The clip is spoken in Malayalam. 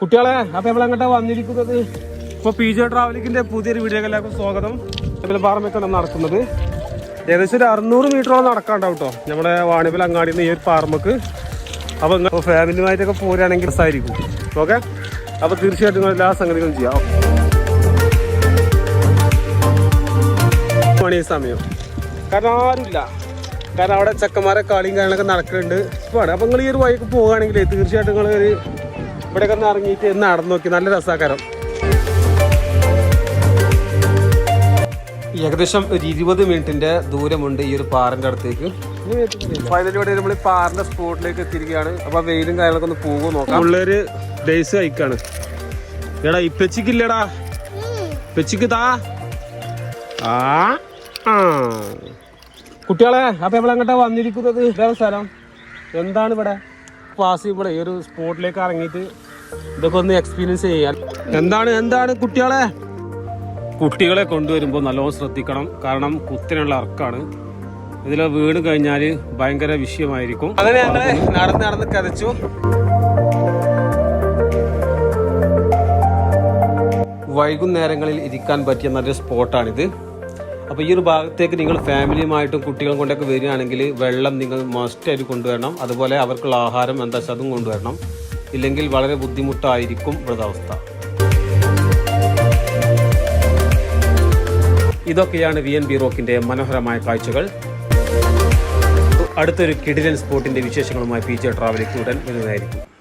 കുട്ടികളെ അപ്പൊ നമ്മൾ അങ്ങോട്ടാ വന്നിരിക്കുന്നത്. ഇപ്പൊ പി ജെ ട്രാവലിങ്ങിന്റെ പുതിയൊരു വീഡിയോക്ക് എല്ലാവർക്കും സ്വാഗതം നമ്മൾ പാറമൊക്കെയാണ് നടക്കുന്നത്. ഏകദേശം ഒരു അറുന്നൂറ് മീറ്ററോളം നടക്കാണ്ടാവും കേട്ടോ നമ്മുടെ വാണിപ്പൽ നിന്ന് ഈ ഒരു പാറമക്ക് അപ്പൊ നിങ്ങൾ ഫാമിലിയുമായിട്ടൊക്കെ പോരുകയാണെങ്കിൽ രസമായിരിക്കും ഓക്കെ? അപ്പൊ തീർച്ചയായിട്ടും എല്ലാ സംഗതികളും ചെയ്യാം. മണി സമയം. കാരണം ആരുമില്ല. കാരണം അവിടെ ചെക്കന്മാരെ കളിയും കാര്യങ്ങളൊക്കെ നടക്കുന്നുണ്ട് ഇപ്പോഴാണ് അപ്പോൾ നിങ്ങൾ ഈ ഒരു വഴിക്ക് പോവുകയാണെങ്കിൽ തീർച്ചയായിട്ടും നിങ്ങൾ ഒരു ഇവിടെയൊക്കെ ഒന്ന് ഇറങ്ങിയിട്ട് എന്ന് നടന്നു നോക്കി. നല്ല രസാകരം ഏകദേശം ഒരു ഇരുപത് മിനിറ്റിന്റെ ദൂരമുണ്ട് ഈ ഒരു പാറിന്റെ അടുത്തേക്ക്. ഫൈനലി ഇവിടെ നമ്മൾ ഈ പാറിന്റെ സ്പോട്ടിലേക്ക് എത്തിയിരിക്കുകയാണ്. അപ്പൊ വെയിലും കാര്യങ്ങളൊക്കെ ഒന്ന് പോകുമോ നോക്കാം. ഉള്ളൊരു ഡേയ്സ് കഴിക്കാണ് എടാ ഇപ്പച്ചിക്കില്ലടാ ഇപ്പച്ചിക്ക് താ. ആ കുട്ടികളെ അപ്പൊ നമ്മൾ അങ്ങോട്ടാ വന്നിരിക്കുന്നത് സ്ഥലം. എന്താണ് ഇവിടെ? പാസ് ഇവിടെ ഈ ഒരു സ്പോട്ടിലേക്ക് ഇറങ്ങിയിട്ട് ഇതൊക്കെ ഒന്ന് എക്സ്പീരിയൻസ് ചെയ്യാൻ. എന്താണ് എന്താണ് കുട്ടികളെ? കുട്ടികളെ കൊണ്ടുവരുമ്പോൾ നല്ലോണം ശ്രദ്ധിക്കണം. കാരണം കുത്തിനുള്ള ഇറക്കാണ് ഇതിൽ വീണ് കഴിഞ്ഞാൽ ഭയങ്കര വിഷയമായിരിക്കും. അങ്ങനെ ഞങ്ങൾ നടന്ന് നടന്ന് കതച്ചു വൈകുന്നേരങ്ങളിൽ ഇരിക്കാൻ പറ്റിയ നല്ലൊരു സ്പോട്ടാണിത് അപ്പോൾ ഈ ഒരു ഭാഗത്തേക്ക് നിങ്ങൾ ഫാമിലിയുമായിട്ടും കുട്ടികളും കൊണ്ടൊക്കെ വരികയാണെങ്കിൽ വെള്ളം നിങ്ങൾ മസ്റ്റായിട്ട് കൊണ്ടുവരണം. അതുപോലെ അവർക്കുള്ള ആഹാരം എന്താ വെച്ചാൽ അതും കൊണ്ടുവരണം. ഇല്ലെങ്കിൽ വളരെ ബുദ്ധിമുട്ടായിരിക്കും ഇവിടുത്തെ ഇതൊക്കെയാണ് വി എൻ ബി റോക്കിന്റെ മനോഹരമായ കാഴ്ചകൾ. അടുത്തൊരു കിടിലൻ സ്പോർട്ടിന്റെ വിശേഷങ്ങളുമായി പി ജെ ട്രാവലിക്ക് ഉടൻ വരുന്നതായിരിക്കും.